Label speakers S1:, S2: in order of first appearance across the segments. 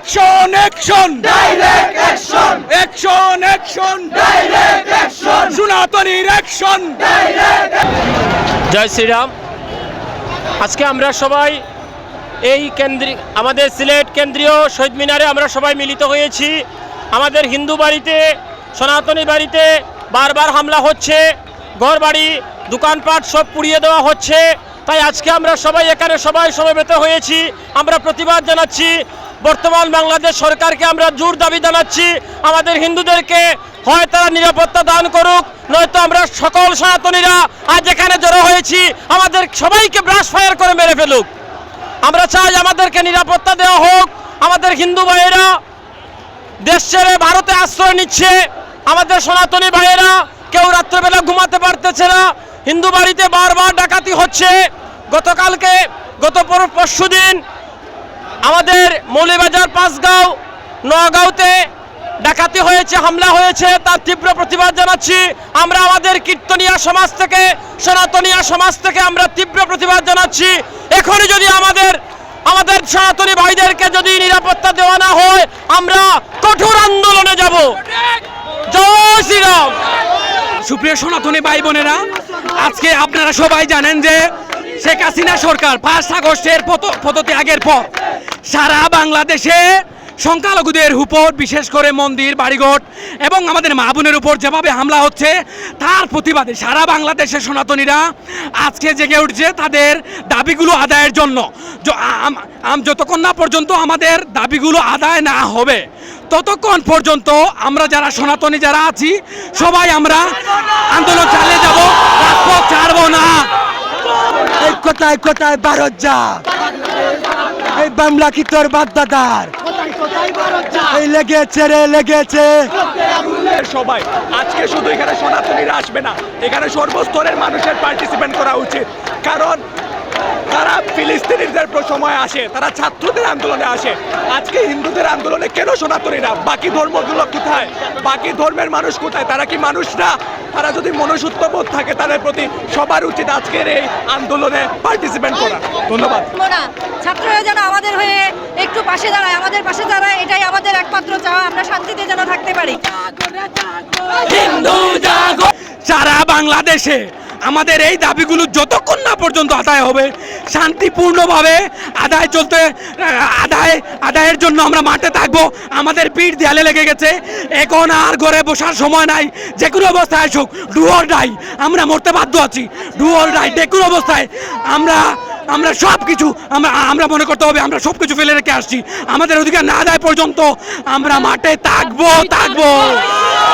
S1: action action
S2: direct action
S1: action action
S2: direct action
S1: সনাতনীর action
S2: direct
S3: জয় শ্রীরাম আজকে আমরা সবাই এই কেন্দ্রিক আমাদের সিলেট কেন্দ্রীয় শহীদ মিনারে আমরা সবাই মিলিত হয়েছি আমাদের হিন্দু বাড়িতে সনাতনী বাড়িতে বারবার হামলা হচ্ছে ঘর বাড়ি দোকানপাট সব পুড়িয়ে দেওয়া হচ্ছে তাই আজকে আমরা সবাই এখানে সবাই সমবেত হয়েছি আমরা প্রতিবাদ জানাচ্ছি বর্তমান বাংলাদেশ সরকারকে আমরা জোর দাবি জানাচ্ছি আমাদের হিন্দুদেরকে হয় তারা নিরাপত্তা দান করুক নয়তো আমরা সকল সনাতনীরা আজ এখানে জড়ো হয়েছি আমাদের সবাইকে ব্রাশ ফায়ার করে মেরে ফেলুক আমরা চাই আমাদেরকে নিরাপত্তা দেওয়া হোক আমাদের হিন্দু ভাইয়েরা দেশ ছেড়ে ভারতে আশ্রয় নিচ্ছে আমাদের সনাতনী ভাইয়েরা কেউ রাত্রেবেলা ঘুমাতে পারতেছে না হিন্দু বাড়িতে বারবার ডাকাতি হচ্ছে গতকালকে গত পরশু দিন আমাদের মৌলিবাজার পাঁচগাঁও নগাঁওতে ডাকাতি হয়েছে হামলা হয়েছে তার তীব্র প্রতিবাদ জানাচ্ছি আমরা আমাদের কীর্তনিয়া সমাজ থেকে সনাতনিয়া সমাজ থেকে আমরা তীব্র প্রতিবাদ জানাচ্ছি এখনই যদি আমাদের আমাদের সনাতনী ভাইদেরকে যদি নিরাপত্তা দেওয়া না হয় আমরা কঠোর আন্দোলনে যাব জয় শ্রীরাম সুপ্রিয় সনাতনী ভাই বোনেরা আজকে আপনারা সবাই জানেন যে শেখ হাসিনা সরকার পাঁচ আগস্টের আগের পর সারা বাংলাদেশে সংখ্যালঘুদের উপর বিশেষ করে মন্দির বাড়িঘর এবং আমাদের মা বোনের উপর যেভাবে হামলা হচ্ছে তার প্রতিবাদে সারা বাংলাদেশে সনাতনীরা আজকে জেগে উঠছে তাদের দাবিগুলো আদায়ের জন্য যতক্ষণ না পর্যন্ত আমাদের দাবিগুলো আদায় না হবে ততক্ষণ পর্যন্ত আমরা যারা সনাতনী যারা আছি সবাই আমরা আন্দোলন চালিয়ে যাব ছাড়বো না
S4: ঐক্যতায় কোথায় ভারত যা এই বাংলা কি তোর দাদার এই লেগেছে রে লেগেছে
S5: সবাই আজকে শুধু এখানে সনাতনীরা আসবে না এখানে সর্বস্তরের মানুষের পার্টিসিপেন্ট করা উচিত কারণ তারা ফিলিস্তিনিদের সময় আসে তারা ছাত্রদের আন্দোলনে আসে আজকে হিন্দুদের আন্দোলনে কেন সনাতনীরা বাকি ধর্মগুলো কোথায় বাকি ধর্মের মানুষ কোথায় তারা কি মানুষ না তারা যদি বোধ থাকে তাদের প্রতি সবার উচিত আজকের এই আন্দোলনে পার্টিসিপেট করা ধন্যবাদ
S6: হয়ে যেন আমাদের হয়ে একটু পাশে দাঁড়ায় আমাদের পাশে দাঁড়ায় এটাই আমাদের একমাত্র চাওয়া আমরা শান্তিতে যেন থাকতে পারি
S3: সারা বাংলাদেশে আমাদের এই দাবিগুলো যতক্ষণ না পর্যন্ত আদায় হবে শান্তিপূর্ণভাবে আদায় চলতে আদায় আদায়ের জন্য আমরা মাঠে থাকবো আমাদের পিঠ দেয়ালে লেগে গেছে এখন আর ঘরে বসার সময় নাই যে কোনো অবস্থায় আসুক ডুয়ার ডাই আমরা মরতে বাধ্য আছি ডুয়ার ডাই যে কোনো অবস্থায় আমরা আমরা সব কিছু আমরা আমরা মনে করতে হবে আমরা সব কিছু ফেলে রেখে আসছি আমাদের অধিকার না দেয় পর্যন্ত আমরা মাঠে থাকবো থাকবো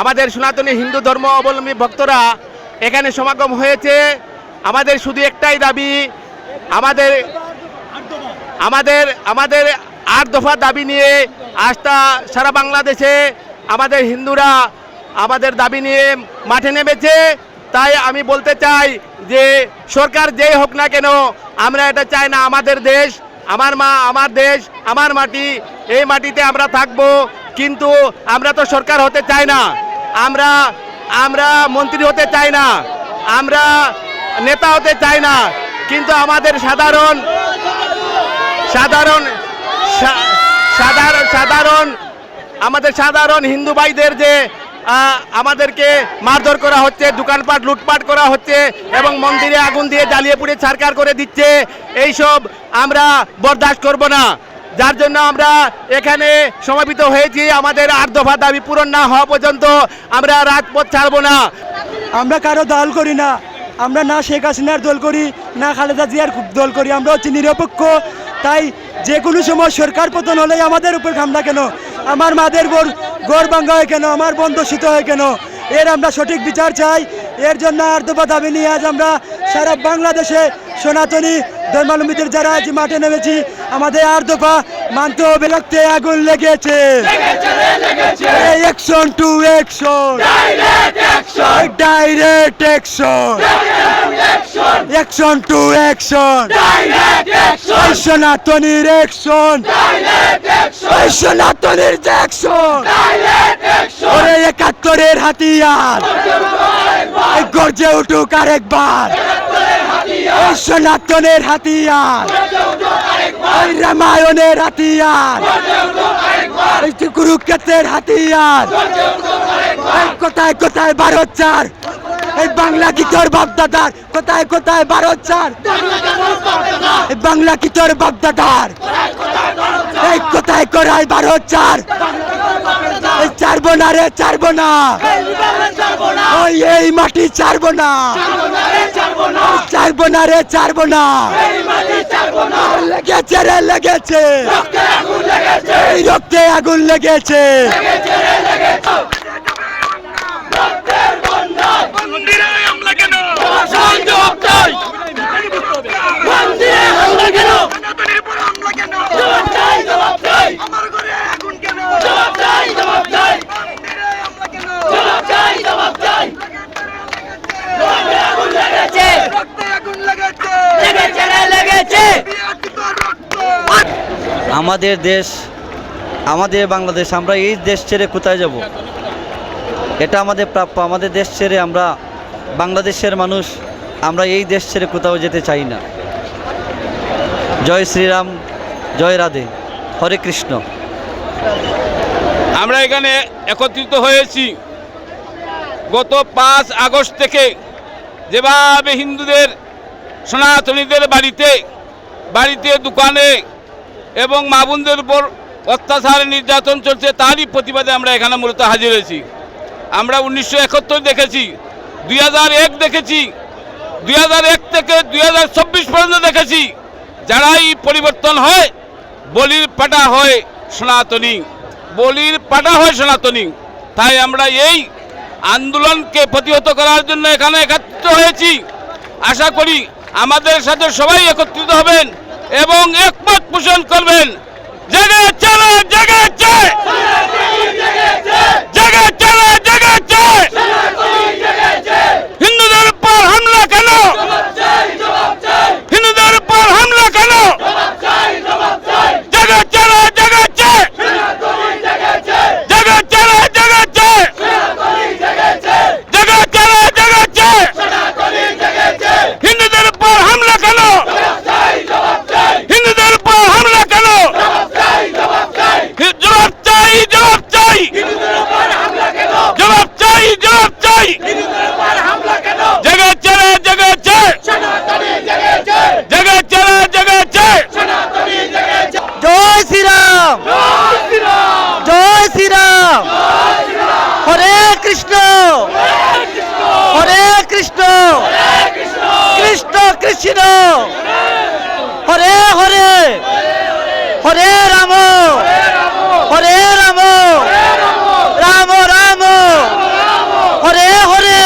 S3: আমাদের সনাতনী হিন্দু ধর্ম অবলম্বী ভক্তরা এখানে সমাগম হয়েছে আমাদের শুধু একটাই দাবি আমাদের আমাদের আমাদের আট দফা দাবি নিয়ে আস্থা সারা বাংলাদেশে আমাদের হিন্দুরা আমাদের দাবি নিয়ে মাঠে নেমেছে তাই আমি বলতে চাই যে সরকার যেই হোক না কেন আমরা এটা চাই না আমাদের দেশ আমার মা আমার দেশ আমার মাটি এই মাটিতে আমরা থাকবো কিন্তু আমরা তো সরকার হতে চাই না আমরা আমরা মন্ত্রী হতে চাই না আমরা নেতা হতে চাই না কিন্তু আমাদের সাধারণ সাধারণ সাধারণ সাধারণ আমাদের সাধারণ হিন্দু ভাইদের যে আমাদেরকে মারধর করা হচ্ছে দোকানপাট লুটপাট করা হচ্ছে এবং মন্দিরে আগুন দিয়ে জ্বালিয়ে পুড়ে ছারকার করে দিচ্ছে এইসব আমরা বরদাস্ত করব না যার জন্য আমরা এখানে সমাপিত হয়েছি আমাদের আট দফা দাবি পূরণ না হওয়া পর্যন্ত আমরা রাজপথ ছাড়ব না আমরা কারো দল করি না আমরা না শেখ হাসিনার দল করি না খালেদা জিয়ার দল করি আমরা হচ্ছে নিরপেক্ষ তাই যে কোনো সময় সরকার পতন হলেই আমাদের উপর হামলা কেন আমার মাদের গোর গড় ভাঙ্গা হয় কেন আমার শীত হয় কেন এর আমরা সঠিক বিচার চাই এর জন্য আর দফা দাবি নিয়ে আজ আমরা সারা বাংলাদেশে সনাতনী ধর্মালম্বীদের যারা আজ মাঠে নেমেছি আমাদের আর দফা মানতে হবে রক্তে আগুন লেগেছে
S4: action to action direct action action to action সনাতনীর একশন সনাতনীর যে অ্যাকশন ওরে একাত্তরের হাতিয়ার গর্জে উঠুক আরেকবার সনাতনের হাতিয়ার রামায়ণের হাতিয়ার কুরুক্ষেত্রের হাতিয়ার কোথায় কোথায় ভারত চার এই বাংলা কি তোর বাপদাদার কোথায় কোথায় ভারত চার এই বাংলা কি তোর বাপদাদার এই কোথায় কোথায় ভারত চার ছাড়বো না রে ছাড়বো না ওই এই মাটি ছাড়বো না ছাড়বো না রে ছাড়বো না লেগেছে রে লেগেছে রক্তে আগুন লেগেছে
S3: আমাদের দেশ আমাদের বাংলাদেশ আমরা এই দেশ ছেড়ে কোথায় যাব এটা আমাদের প্রাপ্য আমাদের দেশ ছেড়ে আমরা বাংলাদেশের মানুষ আমরা এই দেশ ছেড়ে কোথাও যেতে চাই না জয় শ্রীরাম জয় রাধে হরে কৃষ্ণ আমরা এখানে একত্রিত হয়েছি গত পাঁচ আগস্ট থেকে যেভাবে হিন্দুদের সনাতনীদের বাড়িতে বাড়িতে দোকানে এবং মা বোনদের উপর অত্যাচার নির্যাতন চলছে তারই প্রতিবাদে আমরা এখানে মূলত হাজির হয়েছি আমরা উনিশশো একাত্তর দেখেছি দুই দেখেছি দুই থেকে দুই পর্যন্ত দেখেছি যারাই পরিবর্তন হয় বলির পাটা হয় সনাতনী বলির পাটা হয় সনাতনী তাই আমরা এই আন্দোলনকে প্রতিহত করার জন্য এখানে একত্রিত হয়েছি আশা করি আমাদের সাথে সবাই একত্রিত হবেন এবং একমত পোষণ করবেন জেগে চলো জেগে জেগে চলো কৃষ্ণ হরে কৃষ্ণ কৃষ্ণ কৃষ্ণ হরে হরে হরে রাম হরে রাম রাম রাম হরে হরে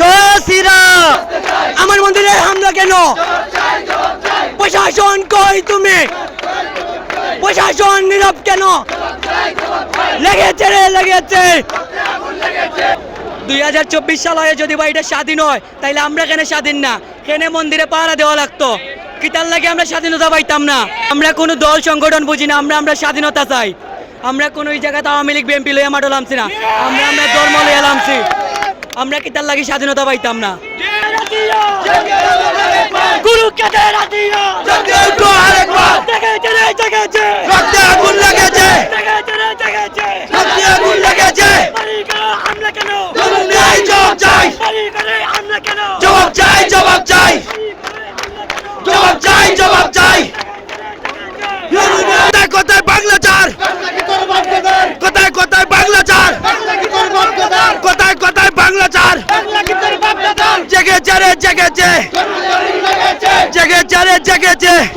S3: জয় শ্রীরাম আমার মন্দিরে হামলা কেন প্রশাসন কই তুমি প্রশাসন নীরব কেন লেগেছে রে লেগেছে দুই হাজার চব্বিশ সাল হয় যদি বা এটা স্বাধীন হয় তাইলে আমরা কেন স্বাধীন না কেন মন্দিরে পাহারা দেওয়া লাগতো কিতার লাগে আমরা স্বাধীনতা পাইতাম না আমরা কোনো দল সংগঠন বুঝি না আমরা আমরা স্বাধীনতা চাই আমরা কোনো ওই জায়গাতে আওয়ামী লীগ বিএনপি লইয়া না আমরা আমরা ধর্ম লইয়া আমরা কিতার লাগে স্বাধীনতা পাইতাম না গুরু জবাব চাই জবাব চাই জবাব চাই জবাব চাই কোথায় বাংলা চার কোথায় কোথায় বাংলা চার কোথায় কোথায় বাংলা চার জেগেছে রে জেগেছে জেগেছে রে জেগেছে